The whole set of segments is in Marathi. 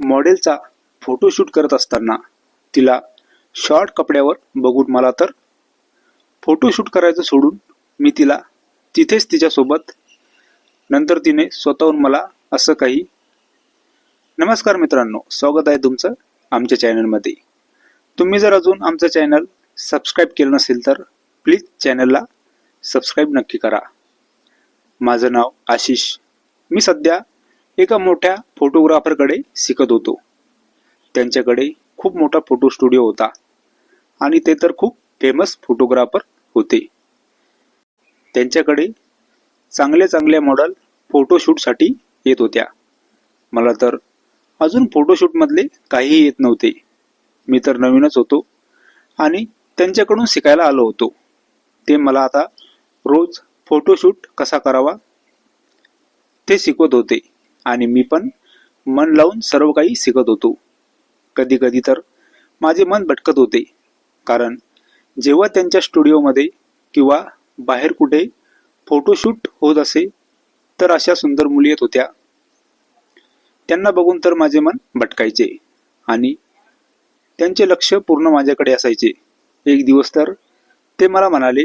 मॉडेलचा फोटोशूट करत असताना तिला शॉर्ट कपड्यावर बघून मला तर फोटोशूट करायचं सोडून मी तिला तिथेच तिच्यासोबत. नंतर तिने स्वतःहून मला असं काही नमस्कार मित्रांनो स्वागत आहे तुमचं आमच्या चॅनलमध्ये. तुम्ही जर अजून आमचं चॅनल सबस्क्राईब केलं नसेल तर प्लीज चॅनलला सबस्क्राईब नक्की करा. माझं नाव आशिष. मी सध्या एका मोठ्या फोटोग्राफरकडे शिकत होतो. त्यांच्याकडे खूप मोठा फोटो स्टुडिओ होता आणि ते तर खूप फेमस फोटोग्राफर होते. त्यांच्याकडे चांगल्या चांगल्या मॉडेल फोटोशूटसाठी येत होत्या. मला तर अजून फोटोशूटमधले काहीही येत नव्हते. मी तर नवीनच होतो आणि त्यांच्याकडून शिकायला आलो होतो. ते मला आता रोज फोटोशूट कसा करावा ते शिकवत होते. आणि मी पण मन लावून सर्व काही शिकत होतो. कधी कधी तर माझे मन भटकत होते. कारण जेव्हा त्यांच्या स्टुडिओमध्ये किंवा बाहेर कुठे फोटोशूट होत असे तर अशा सुंदर मुली येत होत्या. त्यांना बघून तर माझे मन भटकायचे आणि त्यांचे लक्ष पूर्ण माझ्याकडे असायचे. एक दिवस तर ते मला म्हणाले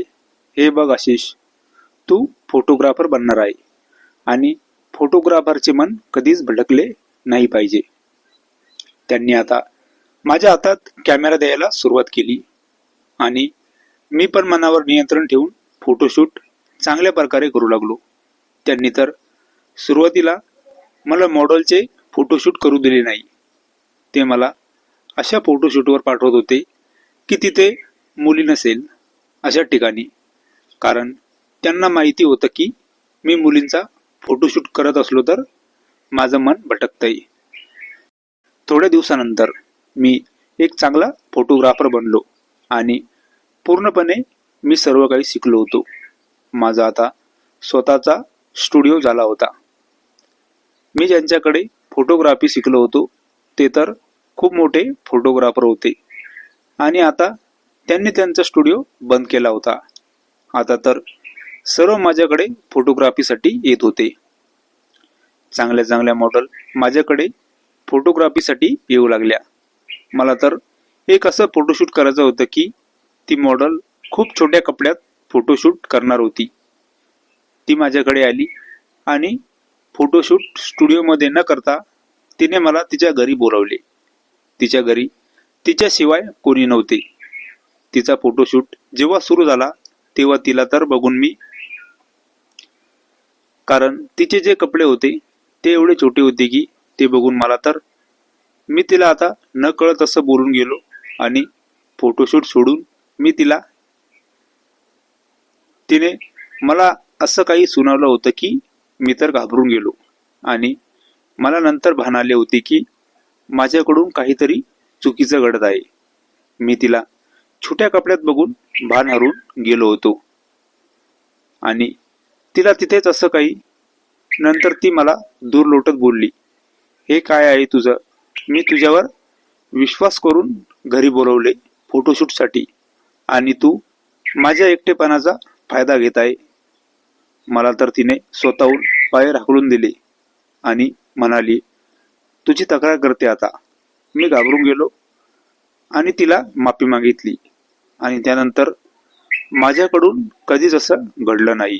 हे बघ आशिष तू फोटोग्राफर बनणार आहे आणि फोटोग्राफरचे मन कधीच भटकले नाही पाहिजे. त्यांनी आता माझ्या हातात कॅमेरा द्यायला सुरुवात केली आणि मी पण मनावर नियंत्रण ठेवून फोटोशूट चांगल्या प्रकारे करू लागलो. त्यांनी तर सुरुवातीला मला मॉडेलचे फोटोशूट करू दिले नाही. ते मला अशा फोटोशूटवर पाठवत होते की तिथे मुली नसेल अशा ठिकाणी. कारण त्यांना माहिती होतं की मी मुलींचा फोटोशूट करत असलो तर माझं मन भटकतंय. थोड्या दिवसानंतर मी एक चांगला फोटोग्राफर बनलो आणि पूर्णपणे मी सर्व काही शिकलो होतो. माझा आता स्वतःचा स्टुडिओ झाला होता. मी ज्यांच्याकडे फोटोग्राफी शिकलो होतो ते तर खूप मोठे फोटोग्राफर होते. आणि आता त्यांनी त्यांचा स्टुडिओ बंद केला होता. आता तर सर्व माझ्याकडे फोटोग्राफीसाठी येत होते. चांगल्या चांगल्या मॉडेल माझ्याकडे फोटोग्राफीसाठी येऊ लागल्या. मला तर एक असं फोटोशूट करायचं होतं की ती मॉडेल खूप छोट्या कपड्यात फोटोशूट करणार होती. ती माझ्याकडे आली आणि फोटोशूट स्टुडिओमध्ये न करता तिने मला तिच्या घरी बोलावले. तिच्या घरी तिच्याशिवाय कोणी नव्हते. तिचा फोटोशूट जेव्हा सुरू झाला तेव्हा तिला तर बघून मी कारण तिचे जे कपडे होते ते एवढे छोटे होते की ते बघून मला तर मी तिला आता न कळत असं बोलून गेलो आणि फोटोशूट सोडून मी तिला तिने मला असं काही सुनावलं होतं की मी तर घाबरून गेलो. आणि मला नंतर भान आले होते की माझ्याकडून काहीतरी चुकीचं घडत आहे. मी तिला छोट्या कपड्यात बघून भान हरून गेलो होतो. आणि तिला तिथेच असं काही. नंतर ती मला दूर लोटत बोलली हे काय आहे तुझं? मी तुझ्यावर विश्वास करून घरी बोलवले फोटोशूटसाठी आणि तू माझ्या एकटेपणाचा फायदा घेत आहे. मला तर तिने स्वतःहून बाहेर हाकलून दिले आणि म्हणाली तुझी तक्रार करते आता. मी घाबरून गेलो. आणि तिला माफी मागितली आणि त्यानंतर माझ्याकडून कधीच असं घडलं नाही.